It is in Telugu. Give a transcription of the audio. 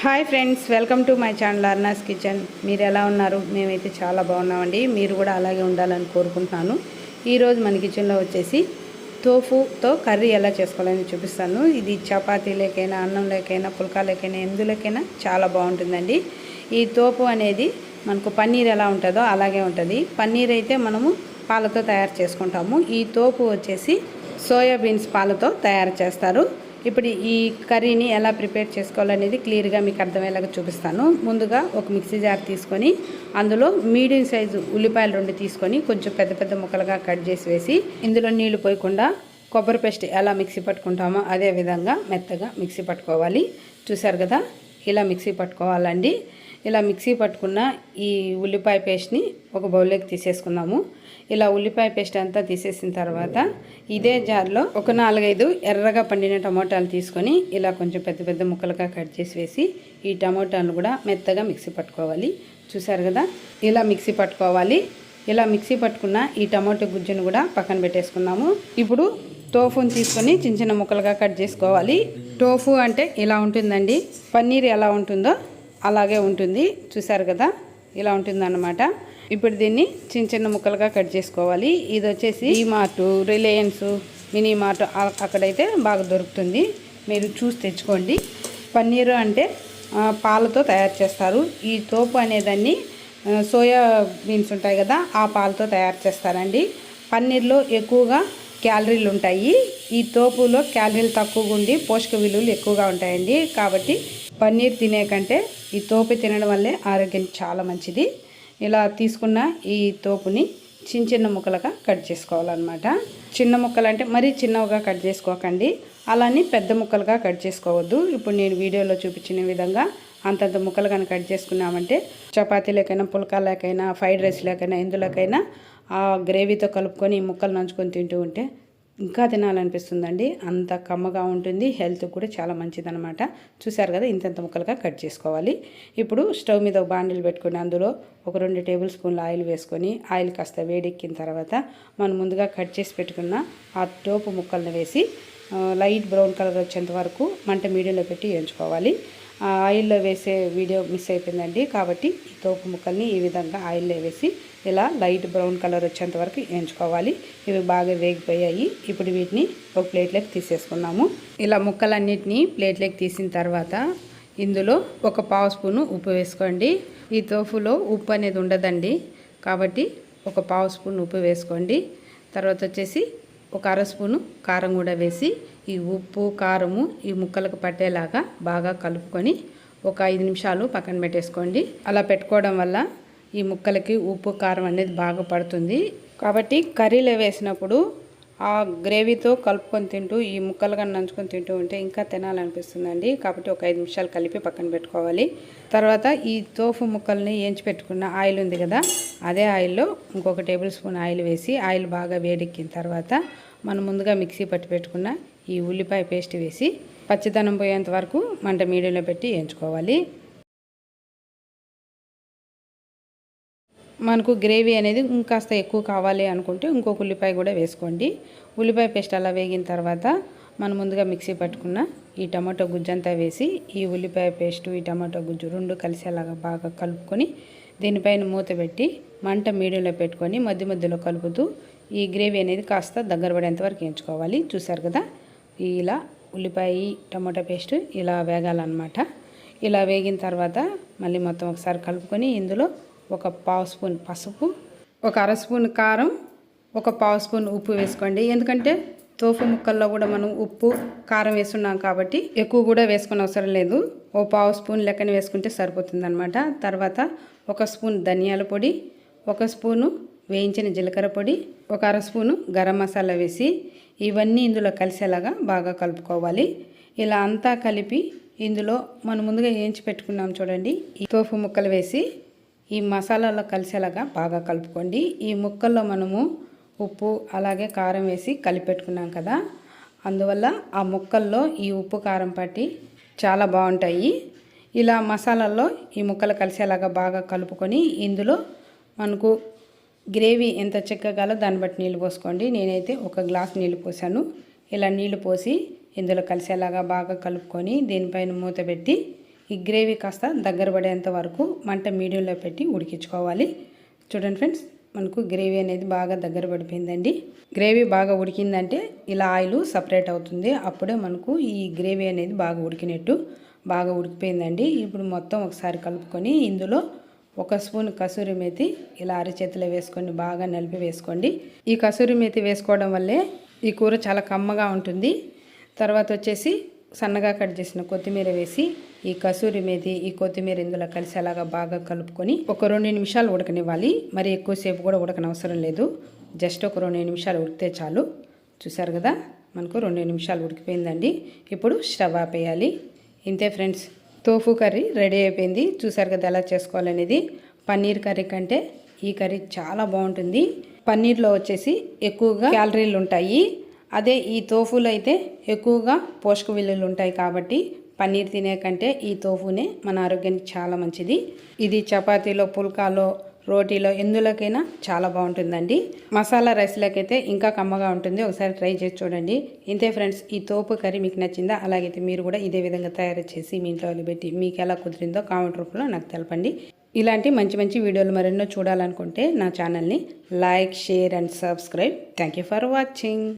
Hi friends welcome to my channel Arna's kitchen. మీరు ఎలా ఉన్నారు? మేమైతే చాలా బాగున్నామండి. మీరు కూడా అలాగే ఉండాలని కోరుకుంటున్నాను. ఈరోజు మన కిచెన్లో వచ్చేసి తోఫుతో కర్రీ ఎలా చేసుకోవాలని చూపిస్తాను. ఇది చపాతీలకైనా అన్నంలోకైనా పుల్కాలకైనా ఎందులోకైనా చాలా బాగుంటుందండి. ఈ తోపు అనేది మనకు పన్నీర్ ఎలా ఉంటుందో అలాగే ఉంటుంది. పన్నీర్ అయితే మనము పాలతో తయారు చేసుకుంటాము. ఈ తోపు వచ్చేసి సోయాబీన్స్ పాలతో తయారు చేస్తారు. ఇప్పుడు ఈ కర్రీని ఎలా ప్రిపేర్ చేసుకోవాలనేది క్లియర్గా మీకు అర్థమయ్యేలాగా చూపిస్తాను. ముందుగా ఒక మిక్సీ జార్ తీసుకొని అందులో మీడియం సైజు ఉల్లిపాయలు రెండు తీసుకొని కొంచెం పెద్ద పెద్ద ముక్కలుగా కట్ చేసి వేసి ఇందులో నీళ్ళు పోయకుండా కొబ్బరి పేస్ట్ ఎలా మిక్సీ పట్టుకుంటామో అదే విధంగా మెత్తగా మిక్సీ పట్టుకోవాలి. చూసారు కదా? ఇలా మిక్సీ పట్టుకోవాలండి. ఇలా మిక్సీ పట్టుకున్న ఈ ఉల్లిపాయ పేస్ట్ని ఒక బౌల్లోకి తీసేసుకుందాము. ఇలా ఉల్లిపాయ పేస్ట్ అంతా తీసేసిన తర్వాత ఇదే జార్లో ఒక నాలుగైదు ఎర్రగా పండిన టమోటాలు తీసుకొని ఇలా కొంచెం పెద్ద పెద్ద ముక్కలుగా కట్ చేసి వేసి ఈ టమోటాలు కూడా మెత్తగా మిక్సీ పట్టుకోవాలి. చూసారు కదా? ఇలా మిక్సీ పట్టుకోవాలి. ఇలా మిక్సీ పట్టుకున్న ఈ టమాటో గుజ్జును కూడా పక్కన పెట్టేసుకున్నాము ఇప్పుడు టోఫుని తీసుకొని చిన్న చిన్న ముక్కలుగా కట్ చేసుకోవాలి. టోఫు అంటే ఇలా ఉంటుందండి? పన్నీర్ ఎలా ఉంటుందో అలాగే ఉంటుంది. చూసారు కదా? ఇలా ఉంటుందన్నమాట. ఇప్పుడు దీన్ని చిన్న చిన్న ముక్కలుగా కట్ చేసుకోవాలి. ఇది వచ్చేసి ఈ మార్ట్ రిలయన్స్ మినీ మార్ట్ అక్కడైతే బాగా దొరుకుతుంది. మీరు చూసి తెచ్చుకోండి. పన్నీరు అంటే పాలతో తయారు చేస్తారు. ఈ తోపు అనేదాన్ని సోయా బీన్స్ ఉంటాయి కదా ఆ పాలతో తయారు చేస్తారండి. పన్నీర్లో ఎక్కువగా క్యాలరీలు ఉంటాయి. ఈ తోపులో క్యాలరీలు తక్కువగా ఉండి పోషక విలువలు ఎక్కువగా ఉంటాయండి. కాబట్టి పన్నీర్ తినే కంటే ఈ తోపు తినడం వల్లే ఆరోగ్యానికి చాలా మంచిది. ఇలా తీసుకున్న ఈ తోపుని చిన్న చిన్న ముక్కలుగా కట్ చేసుకోవాలన్నమాట. చిన్న ముక్కలు అంటే మరీ చిన్నవిగా కట్ చేసుకోకండి. అలానే పెద్ద ముక్కలుగా కట్ చేసుకోవద్దు. ఇప్పుడు నేను వీడియోలో చూపించిన విధంగా అంతంత ముక్కలు కానీ కట్ చేసుకున్నామంటే చపాతీలకైనా పుల్కాలకైనా ఫ్రైడ్ రైస్లకైనా ఎందులోకైనా ఆ గ్రేవీతో కలుపుకొని ఈ ముక్కలు నంచుకొని తింటూ ఉంటే ఇంకా తినాలనిపిస్తుందండి. అంత కమ్మగా ఉంటుంది. హెల్త్ కూడా చాలా మంచిదనమాట చూసారు కదా ఇంతంత ముక్కలుగా కట్ చేసుకోవాలి. ఇప్పుడు స్టవ్ మీద ఒక బాండిల్ పెట్టుకుని అందులో ఒక రెండు టేబుల్ స్పూన్ల ఆయిల్ వేసుకొని ఆయిల్ కాస్త వేడెక్కిన తర్వాత మనం ముందుగా కట్ చేసి పెట్టుకున్న ఆ టోపు ముక్కలను వేసి లైట్ బ్రౌన్ కలర్ వచ్చేంత వరకు మంట మీడియంలో పెట్టి వేయించుకోవాలి ఆ ఆయిల్లో వేసే వీడియో మిస్ అయిపోయిందండి. కాబట్టి ఈ తోపు ముక్కల్ని ఈ విధంగా ఆయిల్లో వేసి ఇలా లైట్ బ్రౌన్ కలర్ వచ్చేంత వరకు వేయించుకోవాలి. ఇవి బాగా వేగిపోయాయి. ఇప్పుడు వీటిని ఒక ప్లేట్లోకి తీసేసుకున్నాము. ఇలా ముక్కలన్నిటిని ప్లేట్లోకి తీసిన తర్వాత ఇందులో ఒక పావు స్పూను ఉప్పు వేసుకోండి. ఈ తోఫులో ఉప్పు అనేది ఉండదండి. కాబట్టి ఒక పావు స్పూన్ ఉప్పు వేసుకోండి. తర్వాత వచ్చేసి ఒక అర స్పూను కారం కూడా వేసి ఈ ఉప్పు కారము ఈ ముక్కలకు పట్టేలాగా బాగా కలుపుకొని ఒక ఐదు నిమిషాలు పక్కన పెట్టేసుకోండి. అలా పెట్టుకోవడం వల్ల ఈ ముక్కలకి ఉప్పు కారం అనేది బాగా పడుతుంది. కాబట్టి కర్రీలో వేసినప్పుడు ఆ గ్రేవీతో కలుపుకొని తింటూ ఈ ముక్కలుగా నంచుకొని తింటూ ఉంటే ఇంకా తినాలనిపిస్తుందండి. కాబట్టి ఒక ఐదు నిమిషాలు కలిపి పక్కన పెట్టుకోవాలి. తర్వాత ఈ తోఫు ముక్కల్ని ఏంచి పెట్టుకున్న ఆయిల్ ఉంది కదా అదే ఆయిల్లో ఇంకొక టేబుల్ స్పూన్ ఆయిల్ వేసి ఆయిల్ బాగా వేడెక్కిన తర్వాత మనం ముందుగా మిక్సీ పట్టి పెట్టుకున్న ఈ ఉల్లిపాయ పేస్ట్ వేసి పచ్చిదనం పోయేంత వరకు మంట మీడియంలో పెట్టి వేయించుకోవాలి మనకు గ్రేవీ అనేది ఇంకాస్త ఎక్కువ కావాలి అనుకుంటే ఇంకొక ఉల్లిపాయ కూడా వేసుకోండి. ఉల్లిపాయ పేస్ట్ అలా వేగిన తర్వాత మనం ముందుగా మిక్సీ పట్టుకున్న ఈ టమాటో గుజ్జు అంతా వేసి ఈ ఉల్లిపాయ పేస్టు ఈ టమాటో గుజ్జు రెండు కలిసేలాగా బాగా కలుపుకొని దీనిపైన మూత పెట్టి మంట మీడియంలో పెట్టుకొని మధ్య మధ్యలో కలుపుతూ ఈ గ్రేవీ అనేది కాస్త దగ్గర పడేంత వరకు వేయించుకోవాలి. చూసారు కదా? ఇలా ఉల్లిపాయ టమాటో పేస్ట్ ఇలా వేగాలన్నమాట. ఇలా వేగిన తర్వాత మళ్ళీ మొత్తం ఒకసారి కలుపుకొని ఇందులో ఒక పావు స్పూన్ పసుపు ఒక అర స్పూన్ కారం ఒక పావు స్పూన్ ఉప్పు వేసుకోండి. ఎందుకంటే తోఫు ముక్కల్లో కూడా మనం ఉప్పు కారం వేస్తున్నాం కాబట్టి ఎక్కువ కూడా వేసుకునే అవసరం లేదు. ఓ పావు స్పూన్ లెక్కన వేసుకుంటే సరిపోతుంది తర్వాత ఒక స్పూన్ ధనియాల పొడి ఒక స్పూను వేయించిన జీలకర్ర పొడి ఒక అర స్పూను గరం మసాలా వేసి ఇవన్నీ ఇందులో కలిసేలాగా బాగా కలుపుకోవాలి. ఇలా అంతా కలిపి ఇందులో మనం ముందుగా వేయించి పెట్టుకున్నాం చూడండి. ఈ తోఫు ముక్కలు వేసి ఈ మసాలాలో కలిసేలాగా బాగా కలుపుకోండి. ఈ ముక్కల్లో మనము ఉప్పు అలాగే కారం వేసి కలిపెట్టుకున్నాం కదా. అందువల్ల ఆ ముక్కల్లో ఈ ఉప్పు కారం పట్టి చాలా బాగుంటాయి. ఇలా మసాలాల్లో ఈ ముక్కలు కలిసేలాగా బాగా కలుపుకొని ఇందులో మనకు గ్రేవీ ఎంత చిక్కగాలో దాన్ని బట్టి నీళ్ళు పోసుకోండి. నేనైతే ఒక గ్లాస్ నీళ్ళు పోసాను. ఇలా నీళ్ళు పోసి ఇందులో కలిసేలాగా బాగా కలుపుకొని దీనిపైన మూత పెట్టి ఈ గ్రేవీ కాస్త దగ్గర పడేంత వరకు మంట మీడియంలో పెట్టి ఉడికించుకోవాలి. చూడండి ఫ్రెండ్స్ మనకు గ్రేవీ అనేది బాగా దగ్గర పడిపోయిందండి. గ్రేవీ బాగా ఉడికిందంటే ఇలా ఆయిల్ సపరేట్ అవుతుంది. అప్పుడే మనకు ఈ గ్రేవీ అనేది బాగా ఉడికినట్టు బాగా ఉడికిపోయిందండి. ఇప్పుడు మొత్తం ఒకసారి కలుపుకొని ఇందులో ఒక స్పూన్ కసూరి మేతి ఇలా అరచేతిలో వేసుకొని బాగా నలిపి వేసుకోండి. ఈ కసూరి మేతి వేసుకోవడం వల్లే ఈ కూర చాలా కమ్మగా ఉంటుంది. తర్వాత వచ్చేసి సన్నగా కట్ చేసిన కొత్తిమీర వేసి ఈ కసూరి మేతి ఈ కొత్తిమీర ఇందులో కలిసేలాగా బాగా కలుపుకొని ఒక రెండు నిమిషాలు ఉడకనివ్వాలి. మరి ఎక్కువసేపు కూడా ఉడకనవసరం లేదు. జస్ట్ ఒక రెండు నిమిషాలు ఉడికితే చాలు. చూసారు కదా? మనకు రెండు నిమిషాలు ఉడికిపోయిందండి. ఇప్పుడు స్టవ్ ఆపేయాలి. ఇంతే ఫ్రెండ్స్ తోఫు కర్రీ రెడీ అయిపోయింది. చూసారు కదా ఎలా చేసుకోవాలనేది? పన్నీర్ కర్రీ కంటే ఈ కర్రీ చాలా బాగుంటుంది. పన్నీర్లో వచ్చేసి ఎక్కువగా క్యాలరీలు ఉంటాయి. అదే ఈ తోఫులో అయితే ఎక్కువగా పోషక విలువలు ఉంటాయి కాబట్టి పన్నీర్ తినే కంటే ఈ తోఫునే మన ఆరోగ్యానికి చాలా మంచిది. ఇది చపాతీలో పుల్కాలో రోటీలో ఎందులోకైనా చాలా బాగుంటుందండి. మసాలా రైస్లోకైతే ఇంకా కమ్మగా ఉంటుంది. ఒకసారి ట్రై చేసి చూడండి. ఇంతే ఫ్రెండ్స్ ఈ తోపు కర్రీ మీకు నచ్చిందా? అలాగైతే మీరు కూడా ఇదే విధంగా తయారు చేసి మీ ఇంట్లో పెట్టి మీకు ఎలా కుదిరిందో కామెంట్ రూపంలో నాకు తెలపండి. ఇలాంటి మంచి మంచి వీడియోలు మరెన్నో చూడాలనుకుంటే నా ఛానల్ని like share and subscribe. Thank you for watching.